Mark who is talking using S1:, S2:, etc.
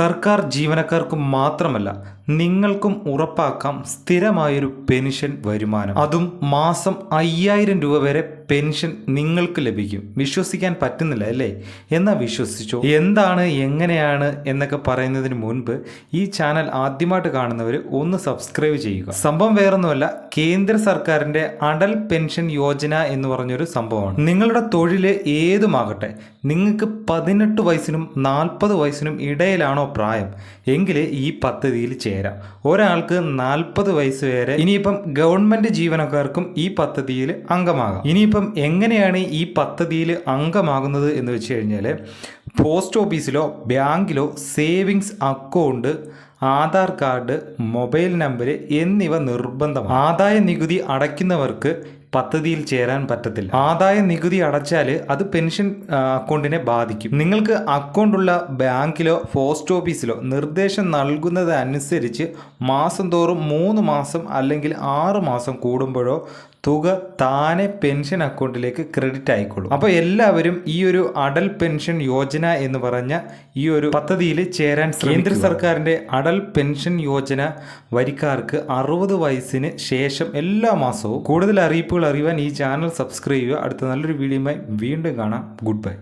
S1: സർക്കാർ ജീവനക്കാർക്ക് മാത്രമല്ല നിങ്ങൾക്കും ഉറപ്പാക്കാം സ്ഥിരമായൊരു പെൻഷൻ വരുമാനം. അതും മാസം അയ്യായിരം രൂപ വരെ പെൻഷൻ നിങ്ങൾക്ക് ലഭിക്കും. വിശ്വസിക്കാൻ പറ്റുന്നില്ല അല്ലേ? എന്നാ വിശ്വസിച്ചോ? എന്താണ് എങ്ങനെയാണ് എന്നൊക്കെ പറയുന്നതിന് മുൻപ് ഈ ചാനൽ ആദ്യമായിട്ട് കാണുന്നവർ ഒന്ന് സബ്സ്ക്രൈബ് ചെയ്യുക. സംഭവം വേറൊന്നുമല്ല കേന്ദ്ര സർക്കാരിന്റെ അടൽ പെൻഷൻ യോജന എന്ന് പറഞ്ഞൊരു സംഭവമാണ്. നിങ്ങളുടെ തൊഴിൽ ഏതുമാകട്ടെ നിങ്ങൾക്ക് പതിനെട്ട് വയസ്സിനും നാൽപ്പത് വയസ്സിനും ഇടയിലാണോ പ്രായം? എങ്കിൽ ഈ പദ്ധതിയിൽ ചേരാം. ഒരാൾക്ക് നാൽപ്പത് വയസ്സ് വരെ ഇനിയിപ്പം ഗവൺമെന്റ് ജീവനക്കാർക്കും ഈ പദ്ധതിയിൽ അംഗമാകാം. ഇനിയിപ്പം എങ്ങനെയാണ് ഈ പദ്ധതിയിൽ അംഗമാകുന്നത് എന്ന് വെച്ച് കഴിഞ്ഞാൽ പോസ്റ്റ് ഓഫീസിലോ ബാങ്കിലോ savings account Aadhaar card mobile number എന്നിവ നിർബന്ധമാണ്. ആദായ നികുതി അടയ്ക്കുന്നവർക്ക് പദ്ധതിയിൽ ചേരാൻ പറ്റത്തില്ല. ആദായ നികുതി അടച്ചാൽ അത് പെൻഷൻ അക്കൗണ്ടിനെ ബാധിക്കും. നിങ്ങൾക്ക് അക്കൗണ്ടുള്ള ബാങ്കിലോ പോസ്റ്റ് ഓഫീസിലോ നിർദ്ദേശം നൽകുന്നത് അനുസരിച്ച് മാസം തോറും മൂന്ന് മാസം അല്ലെങ്കിൽ ആറ് മാസം കൂടുമ്പോഴോ തുക താനെ പെൻഷൻ അക്കൗണ്ടിലേക്ക് ക്രെഡിറ്റ് ആയിക്കോളും അപ്പോൾ എല്ലാവരും ഈ ഒരു അടൽ പെൻഷൻ യോജന എന്ന് പറഞ്ഞ ഈ ഒരു പദ്ധതിയിൽ ചേരാൻ കേന്ദ്ര സർക്കാരിന്റെ അടൽ പെൻഷൻ യോജന വരിക്കാർക്ക് അറുപത് വയസ്സിന് ശേഷം എല്ലാ മാസവും കൂടുതൽ അറിയിപ്പുകൾ അറിയുവാൻ ഈ ചാനൽ സബ്സ്ക്രൈബ് ചെയ്യുക. അടുത്ത നല്ലൊരു വീഡിയോയുമായി വീണ്ടും കാണാം. Good bye